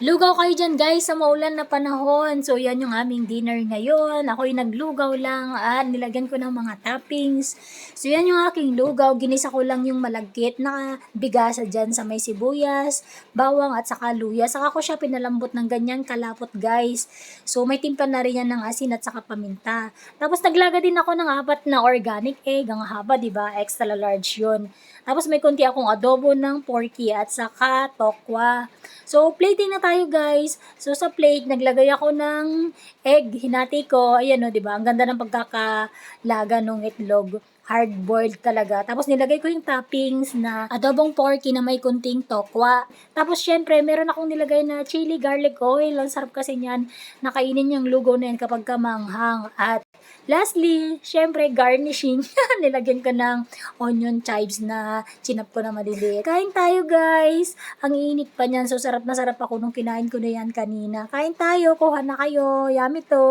Lugaw kayo dyan guys sa maulan na panahon. So yan yung aming dinner ngayon. Ako'y naglugaw lang at nilagyan ko ng mga toppings. So yan yung aking lugaw. Ginisa ko lang yung malagkit na bigasa dyan sa may sibuyas, bawang at saka luya. Saka ko siya pinalambot ng ganyan kalapot guys. So may timpla na rin yan ng asin at saka paminta. Tapos naglaga din ako ng apat na organic egg. Ang haba, ba? Extra large yun. Tapos may konti akong adobo ng porky at saka tokwa. So, plating na tayo guys. So, sa plate, naglagay ako ng egg. Hinati ko. Ayan o, di ba? Ang ganda ng pagkakalaga ng itlog. Hard-boiled talaga. Tapos, nilagay ko yung toppings na adobong porky na may kunting tokwa. Tapos, syempre, meron akong nilagay na chili garlic oil. Ang sarap kasi niyan. Nakainin yung lugaw na yan kapag kamanghang. At Lastly, syempre, garnishing. Nilagyan ko ng onion chives na chinap ko na maliliit. Kain tayo, guys. Ang init pa niyan. So, sarap na sarap ako nung kinain ko na yan kanina. Kain tayo. Kuha na kayo. Yummy to.